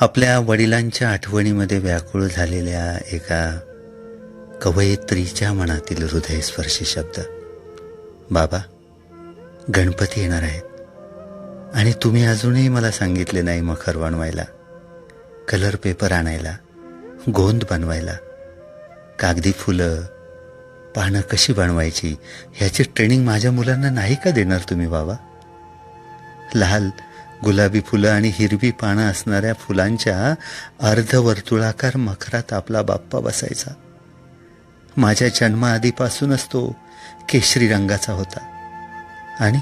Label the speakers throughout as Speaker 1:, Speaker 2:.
Speaker 1: आपल्या वडिलांच्या आठवणीमध्ये व्याकुळ झालेल्या एका कवयित्रीच्या मनातील हृदयस्पर्शी शब्द. बाबा गणपती येणार आहेत. आणि तुम्ही अजूनही मला सांगितले नाही मखर बनवायला कलर पेपर आणायला गोंद बनवायला कागदी फुलं पानं कशी बनवायची ह्याची ट्रेनिंग माझ्या मुलांना नाही का देणार तुम्ही बाबा? लाल गुलाबी फुलं आणि हिरवी पानं असणाऱ्या फुलांच्या अर्धवर्तुळाकार मखरात आपला बाप्पा बसायचा. माझ्या जन्माआधीपासूनच तो केशरी रंगाचा होता. आणि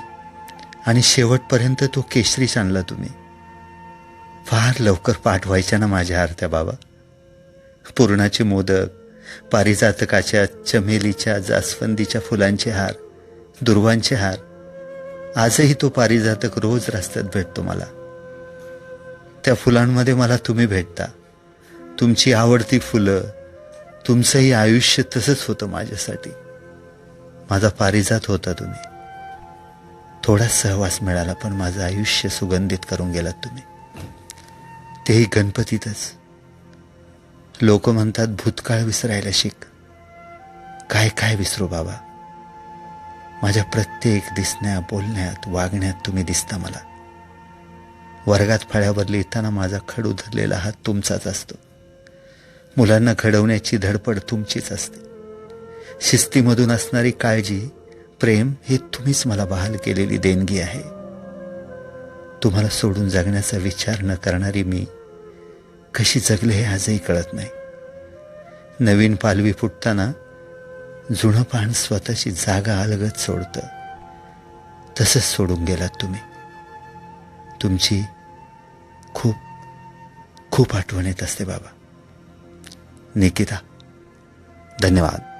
Speaker 1: आणि शेवटपर्यंत तो केशरीच आणला तुम्ही. फार लवकर पाठवायच्या ना माझ्या आरत्या बाबा. पूर्णाचे मोदक पारिजातकाच्या चमेलीच्या जास्वंदीच्या फुलांचे हार दुर्वांचे हार आजही तो पारिजातक रोज रस्त्यात भेटतो मला. त्या फुलांमध्ये मला तुम्ही भेटता. तुमची आवडती फुलं तुमचंही आयुष्य तसंच होतं माझ्यासाठी. माझा पारिजात होता तुम्ही. थोडा सहवास मिळाला पण माझं आयुष्य सुगंधित करून गेलात तुम्ही. तेही गणपतीतच. लोक म्हणतात भूतकाळ विसरायला शिक. काय काय विसरू बाबा? माझ्या प्रत्येक दिसण्या बोलण्यात वागण्यात तुम्ही दिसता मला. वर्गात फळ्यावर लिहिताना माझा खडू धरलेला हात तुमचाच असतो. मुलांना घडवण्याची धडपड तुमचीच असते. शिस्तीमधून असणारी काळजी प्रेम हे तुम्हीच मला बहाल केलेली देणगी आहे. तुम्हाला सोडून जगण्याचा विचार न करणारी मी कशी जगले हे आजही कळत नाही. नवीन पालवी फुटताना जुनं पान स्वतःची जागा अलगत सोडतं. तसंच सोडून गेलात तुम्ही. तुमची खूप खूप आठवण येत असते बाबा. निकिता धन्यवाद.